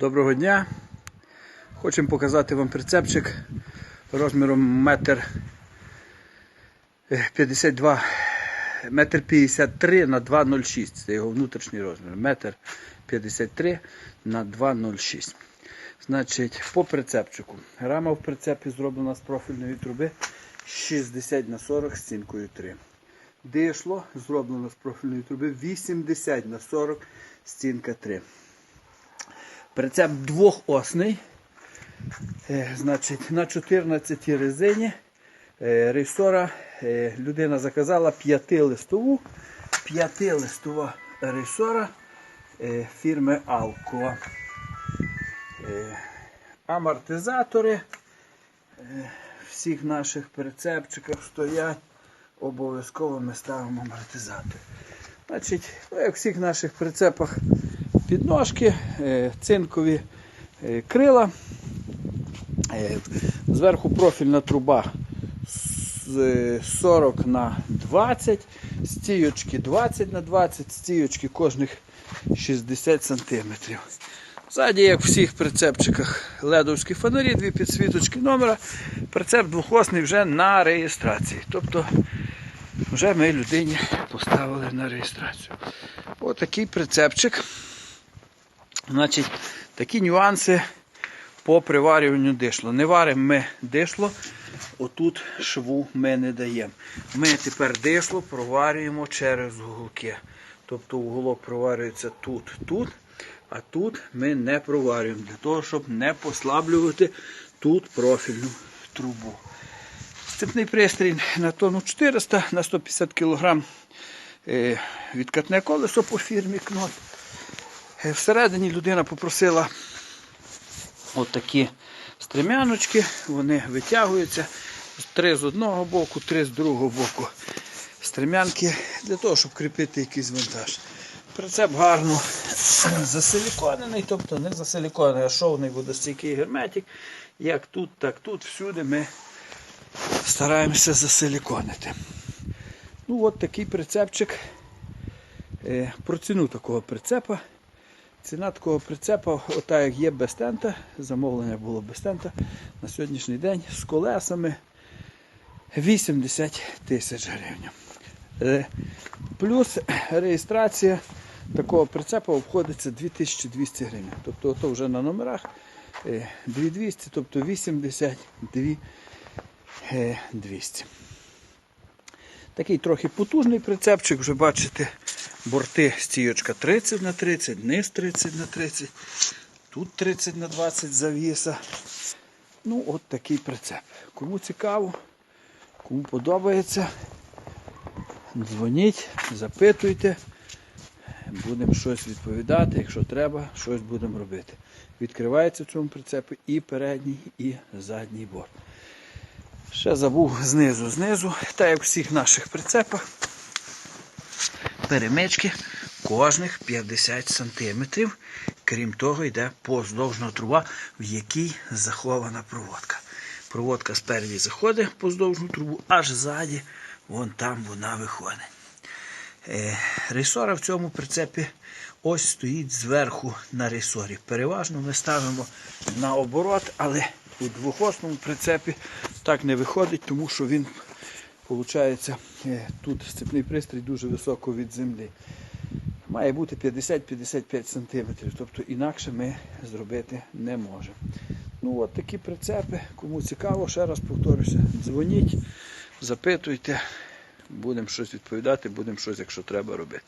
Доброго дня! Хочемо показати вам прицепчик розміром метр е, 52 метр 53 на 2,06. Це його внутрішній розмір. Метр 53 на 2,06. Значить, по прицепчику. Рама в прицепі зроблена з профільної труби 60 на 40 з стінкою 3. Дишло зроблено з профільної труби 80 на 40 стінка 3. Прицеп двохосний. Е, Значить, на 14 резині е, рейсора е, людина заказала п'ятилистову, п'ятилистова рейсора фірми. Е, Амортизатори в всіх наших прицепчиках стоять. Обов'язково ми ставимо амортизатор. Значить, ну, як в всіх наших прицепах підножки, е, цинкові е, крила. Е, Зверху профільна труба з е, 40 на 20, стійочки 20 на 20, стійочки кожних 60 см. Ззаді, як в всіх прицепчиках, ледовські фонарі, дві підсвіточки номера. Прицеп двохосний вже на реєстрації. Тобто вже ми людині поставили на реєстрацію. Отакий прицепчик. Значить, такі нюанси по приварюванню дишло. Не варимо ми дишло, отут шву ми не даємо. Ми тепер дишло проварюємо через уголки. Тобто уголок проварюється тут, тут, а тут ми не проварюємо, для того, щоб не послаблювати тут профільну трубу. Сцепний пристрій на тонну 400 на 150 кг е, відкатне колесо по фірмі Кнот. Е, Всередині людина попросила от такі стремяночки, вони витягуються три з одного боку, три з другого боку. Стремянки для того, щоб кріпити якийсь вантаж. Прицеп гарно засиліконений, тобто не засиліконений, а шовний водостійкий герметик. Як тут, так тут, всюди ми стараємося засиліконити. Ну от такий прицепчик. Е, Про ціну такого прицепа. Ціна такого прицепа, ота як є без тента, замовлення було без тента на сьогоднішній день з колесами 80 тисяч гривень. Е, Плюс реєстрація такого прицепа обходиться 2200 гривень. Тобто ото вже на номерах е, 2200, тобто 82 е, 200. Такий трохи потужний прицепчик, вже бачите, борти стійочка 30 на 30, низ 30 на 30, тут 30 на 20 завіса. Ну, от такий прицеп. Кому цікаво, кому подобається, дзвоніть, запитуйте, будемо щось відповідати, якщо треба, щось будемо робити. Відкривається в цьому прицепі і передній, і задній борт. Ще забув знизу, знизу, так як у всіх наших прицепах, перемички кожних 50 см. Крім того, йде поздовжна труба, в якій захована проводка. Проводка спереді заходить поздовжну трубу, аж ззаді, вон там вона виходить. Е, Рейсора в цьому прицепі ось стоїть зверху на рейсорі. Переважно ми ставимо на оборот, але у двохосному прицепі так не виходить, тому що він, виходить, тут степний пристрій дуже високо від землі. Має бути 50-55 см, тобто інакше ми зробити не можемо. Ну от такі прицепи, кому цікаво, ще раз повторюся, дзвоніть, запитуйте, будемо щось відповідати, будемо щось, якщо треба робити.